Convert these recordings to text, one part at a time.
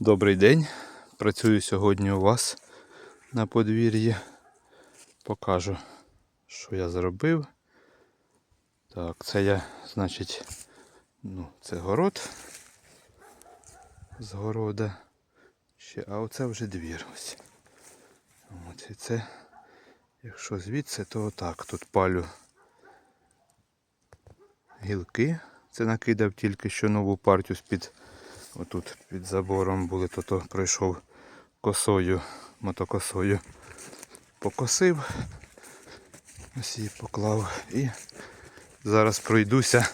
Добрий день. Працюю сьогодні у вас на подвір'ї. Покажу, що я зробив. Так, це я, значить, ну, це город з города. Ще, а оце вже двір ось. От, і це, якщо звідси, то отак. Тут палю гілки. Це накидав тільки що нову партію з-під Отут під забором були, то, то пройшов косою, мотокосою. Покосив, ось її поклав і зараз пройдуся.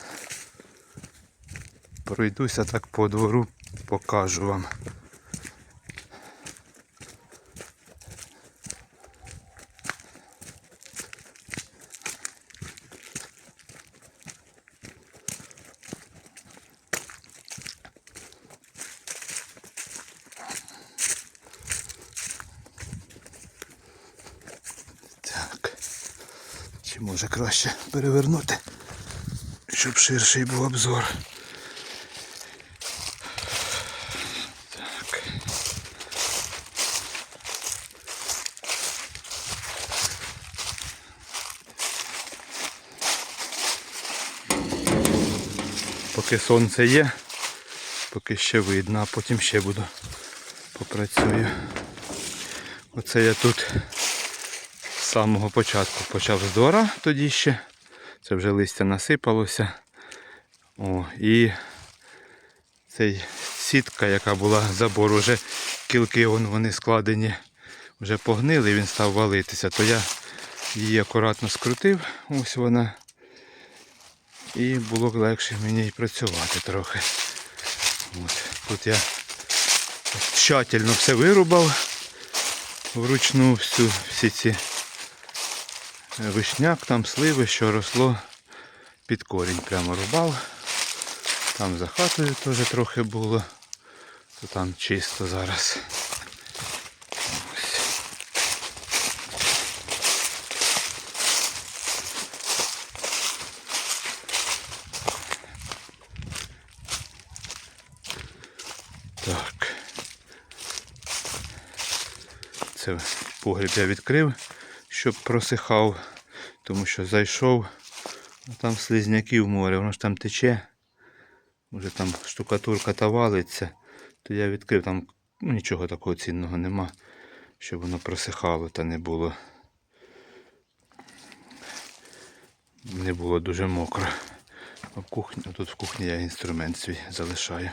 Пройдуся так по двору, покажу вам. Може краще перевернути, щоб ширший був обзор. Так. Поки сонце є, поки ще видно, а потім ще буду попрацюю. Оце я тут самого початку почав з двора тоді ще. Це вже листя насипалося. О, і цей сітка, яка була забор, уже кілки вон, вони складені, вже погнили, він став валитися, то я її акуратно скрутив, ось вона. І було б легше мені і працювати трохи. От. Тут я тщательно все вирубав вручну всю, всі ці вишняк, там сливи, що росло під корінь прямо рубав. Там за хатою теж трохи було, то там чисто зараз. Так. Це погріб я відкрив, щоб просихав, тому що зайшов, а там слизняків море, воно ж там тече. Вже там штукатурка та валиться, то я відкрив, там ну, нічого такого цінного нема, щоб воно просихало та не було. Не було дуже мокро. А в кухні, тут в кухні я інструмент свій залишаю.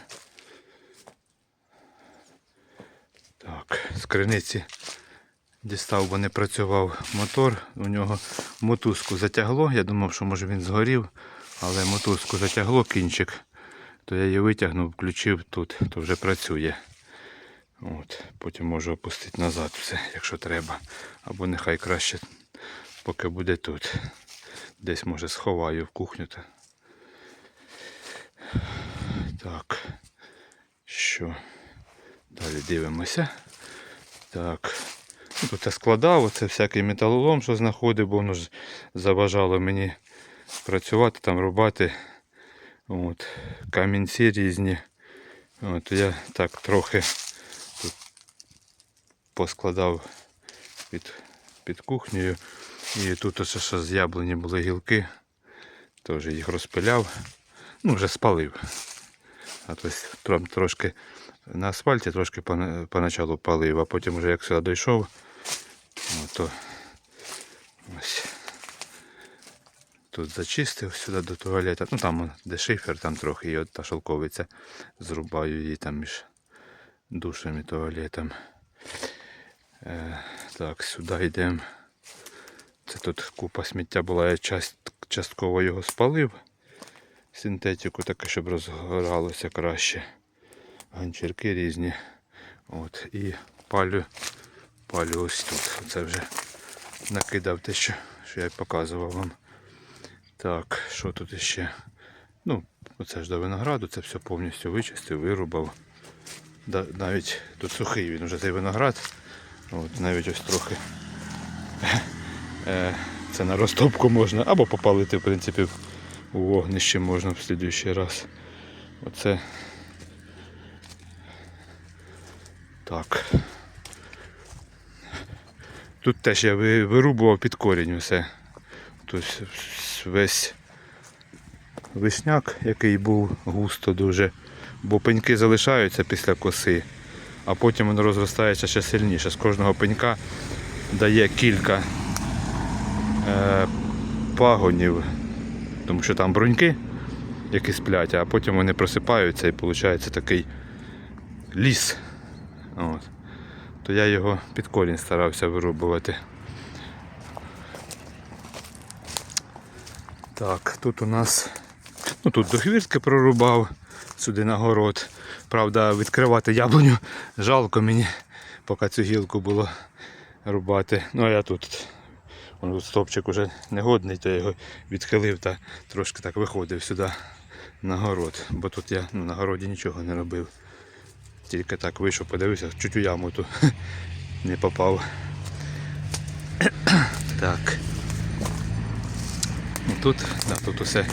Так, з криниці дістав, бо не працював мотор. У нього мотузку затягло. Я думав, що може він згорів, але мотузку затягло кінчик. То я її витягнув, включив тут, то вже працює. От, Потім можу опустити назад все, якщо треба. Або нехай краще, поки буде тут. Десь може сховаю в кухню. Та. Так. Що? Далі дивимося. Так. Тут я складав, оце всякий металолом, що знаходив, бо воно ж заважало мені працювати, там рубати. От. Камінці різні. От, я так трохи тут поскладав під, під кухнею. І тут ось ще з яблуні були гілки. Теж їх розпиляв. Ну, вже спалив. А то трошки на асфальті трошки пона- поначалу палив, а потім вже як сюди дійшов, ну, ось тут зачистив сюди до туалета. Ну там де шифер, там трохи і от та шовковиця. Зрубаю її там між душем і туалетом. Е, так, сюди йдемо. Це тут купа сміття була, я част, частково його спалив синтетику, таке, щоб розгоралося краще. Ганчірки різні. От, і палю, палю ось тут. Це вже накидав те, що, що я показував вам. Так, що тут іще? Ну, оце ж до винограду, це все повністю вичистив, вирубав. Да, навіть тут сухий він вже цей виноград. От, навіть ось трохи. Е, Це на розтопку можна, або попалити, в принципі, у вогнище можна в слідуючий раз. Оце Так. Тут теж я вирубував під корінь усе. Тут весь вишняк, який був густо дуже. Бо пеньки залишаються після коси, а потім воно розростається ще сильніше. З кожного пенька дає кілька е, пагонів, тому що там бруньки, які сплять, а потім вони просипаються і виходить такий ліс. От. То я його під корінь старався вирубувати. Так, тут у нас. Ну тут до хвіртки прорубав сюди на город. Правда, відкривати яблуню жалко мені, поки цю гілку було рубати. Ну а я тут. Вон тут стовпчик уже негодний, то я його відхилив та трошки так виходив сюди на город. Бо тут я ну, на городі нічого не робив. Тільки так вийшов, подивився, чуть у яму ту не попав. Так. Тут, да, тут усе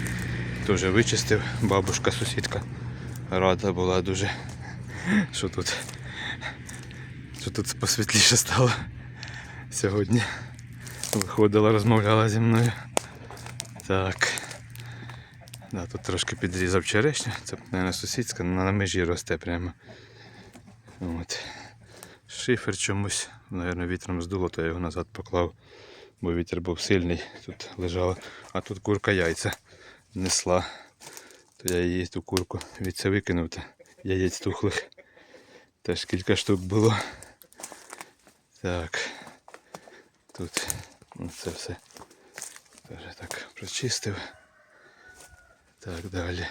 теж вичистив. Бабушка, сусідка рада була дуже, що тут, що тут посвітліше стало сьогодні. Виходила, розмовляла зі мною. Так. Да, тут трошки підрізав черешню. Це, мабуть, сусідська, на межі росте прямо. От. Шифер чомусь, мабуть, вітром здуло, то я його назад поклав, бо вітер був сильний, тут лежала, а тут курка яйця несла. То я її ту курку від це викинув, та яєць тухлих. Теж кілька штук було. Так. Тут ну, це все теж так прочистив. Так, далі.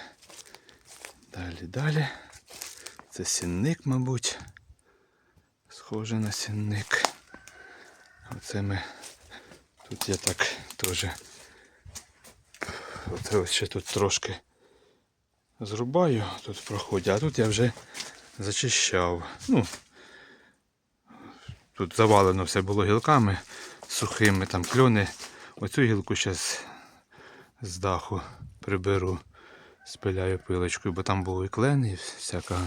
Далі, далі. Це сінник, мабуть. Схоже на сінник. Оце ми. Тут я так теж. Оце ось ще тут трошки зрубаю, тут проходять, а тут я вже зачищав. Ну, тут завалено все було гілками сухими, там кльони. Оцю гілку зараз з даху приберу, спиляю пилочкою, бо там було і клен, і всяка.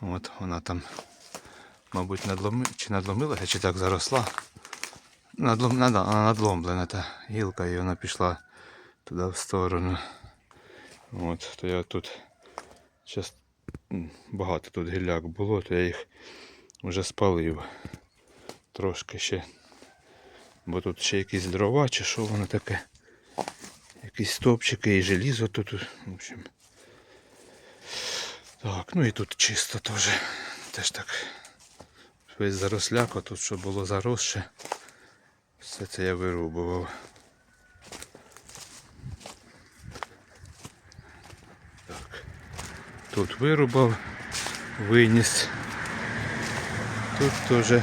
От вона там, мабуть, надломи... чи надломилася, чи так заросла. Надлом... надломлена та гілка і вона пішла туди в сторону. От, то я тут час... багато тут гілляк було, то я їх вже спалив. Трошки ще. Бо тут ще якісь дрова чи що воно таке. Якісь стопчики і желізо тут. В общем. Так, ну і тут чисто теж. Теж так. Весь заросляк, а тут що було заросше. Все це я вирубував. Так. Тут вирубав, виніс. Тут теж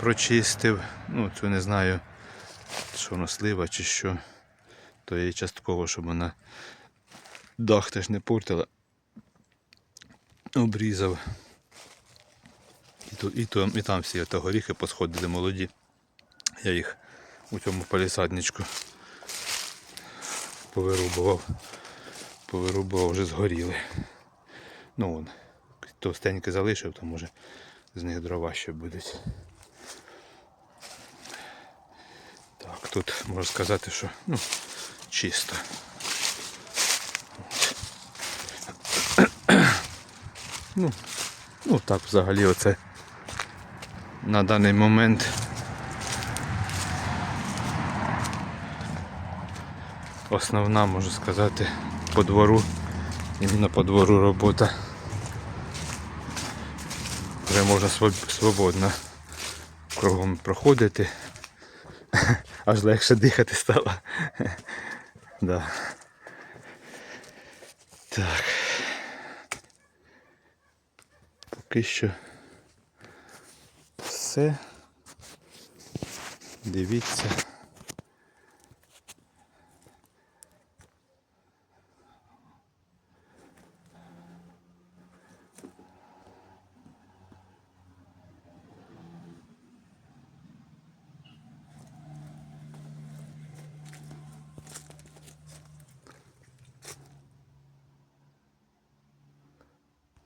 прочистив. Ну, це не знаю, що воно слива чи що. То є частково, щоб вона дах теж не портила. Обрізав. І, тут, і, там, і там всі ото горіхи посходили молоді. Я їх у цьому палісадничку повирубував. Повирубував, вже згоріли. Ну вон, товстенькі залишив, то може з них дрова ще будуть. Так, тут можна сказати, що ну, чисто. Ну, ну так взагалі оце на даний момент. Основна, можу сказати, по двору, іменно по двору робота. Вже можна свободно кругом проходити. Аж легше дихати стало. да. Так. Поки що все. Дивіться.